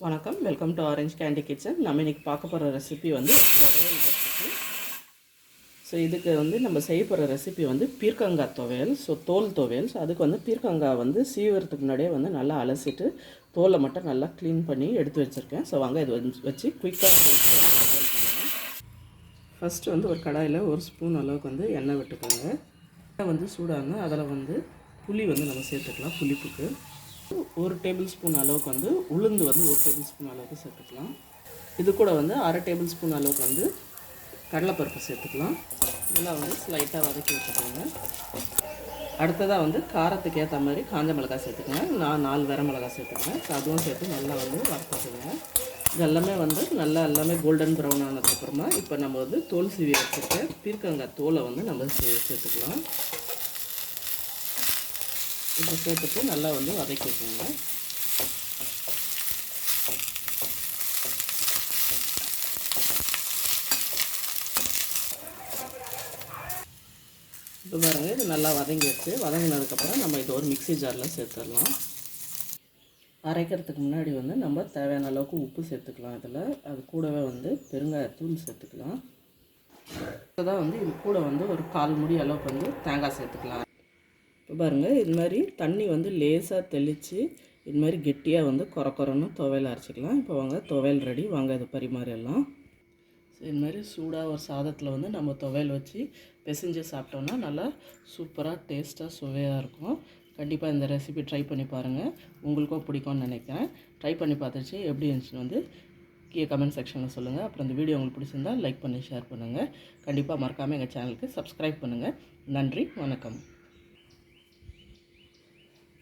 வணக்கம். Welcome to orange candy kitchen நம்ம இன்றைக்கி பார்க்க போகிற ரெசிபி வந்து துவையல் ரெசிபி ஸோ இதுக்கு வந்து நம்ம செய்ய போகிற ரெசிபி வந்து பீர்க்கங்காய் துவையல். ஸோ தோல் துவையல். ஸோ அதுக்கு வந்து பீர்க்கங்காய் வந்து சீவறதுக்கு முன்னாடியே வந்து நல்லா அலசிட்டு தோலை மட்டும் நல்லா க்ளீன் பண்ணி எடுத்து வச்சுருக்கேன். ஸோ வாங்க இது வந்து வச்சு குயிக்காக துவையல் பண்ணுவேன் ஃபஸ்ட்டு வந்து ஒரு கடாயில் ஒரு ஸ்பூன் அளவுக்கு வந்து எண்ணெய் விட்டுக்கோங்க. எண்ணெய் வந்து சூடாங்க அதில் வந்து புளி வந்து நம்ம சேர்த்துக்கலாம் புளிப்புக்கு. ஒரு டேபிள் ஸ்பூன் அளவுக்கு வந்து உளுந்து வந்து ஒரு டேபிள் ஸ்பூன் அளவுக்கு சேர்த்துக்கலாம். இது கூட வந்து அரை டேபிள் ஸ்பூன் அளவுக்கு வந்து கடலைப்பருப்பு சேர்த்துக்கலாம். இதெல்லாம் வந்து ஸ்லைட்டாக வதக்கி வச்சுக்கோங்க அடுத்ததாக வந்து காரத்துக்கு ஏற்ற மாதிரி காஞ்ச மிளகாய் சேர்த்துக்கோங்க. நான் நாலு வர மிளகாய் சேர்த்துக்கிறேன். அதுவும் சேர்த்து நல்லா வந்து வறுத்துக்கோங்க இது எல்லாமே வந்து நல்லா எல்லாமே கோல்டன் ப்ரௌன் ஆனதுக்கப்புறமா இப்போ நம்ம வந்து தோல் சீவி வச்சுருக்க பீர்க்கங்காய் தோலை வந்து நம்ம சே சேர்த்துக்கலாம். இப்போ சேர்த்துட்டு நல்லா வந்து வதக்கிக்கோங்க. இப்போ பாருங்கள் இது நல்லா வதங்கிடுச்சு. வதங்கினதுக்கப்புறம் நம்ம இது ஒரு மிக்சி ஜாரில் சேர்த்துடலாம். அரைக்கிறதுக்கு முன்னாடி வந்து நம்ம தேவையான அளவுக்கு உப்பு சேர்த்துக்கலாம் இதில். அது கூடவே வந்து பெருங்காயத்தூள் சேர்த்துக்கலாம். இப்போ தான் வந்து இது கூட வந்து ஒரு கால் முடி அளவுக்கு வந்து தேங்காய் சேர்த்துக்கலாம். இப்போ பாருங்கள் இது மாதிரி தண்ணி வந்து லேசாக தெளித்து இது மாதிரி கெட்டியாக வந்து குறை குறைன்னு துவையல் அரைச்சிக்கலாம். இப்போ வாங்க துவையல் ரெடி வாங்க இது பரிமாறிடலாம். ஸோ இது மாதிரி சூடாக ஒரு சாதத்தில் வந்து நம்ம துவையல் வச்சு பிசைஞ்சு சாப்பிட்டோம்னா நல்லா சூப்பராக டேஸ்ட்டாக சுவையாக இருக்கும். கண்டிப்பாக இந்த ரெசிபி ட்ரை பண்ணி பாருங்கள் உங்களுக்கும் பிடிக்கும்னு நினைக்கிறேன். ட்ரை பண்ணி பார்த்துச்சு எப்படி இருந்துச்சுன்னு வந்து கீழே கமெண்ட் செக்ஷனில் சொல்லுங்கள் அப்புறம் இந்த வீடியோ உங்களுக்கு பிடிச்சிருந்தா லைக் பண்ணி ஷேர் பண்ணுங்கள் கண்டிப்பாக மறக்காமல் எங்கள் சேனலுக்கு சப்ஸ்கிரைப் பண்ணுங்கள் நன்றி வணக்கம்.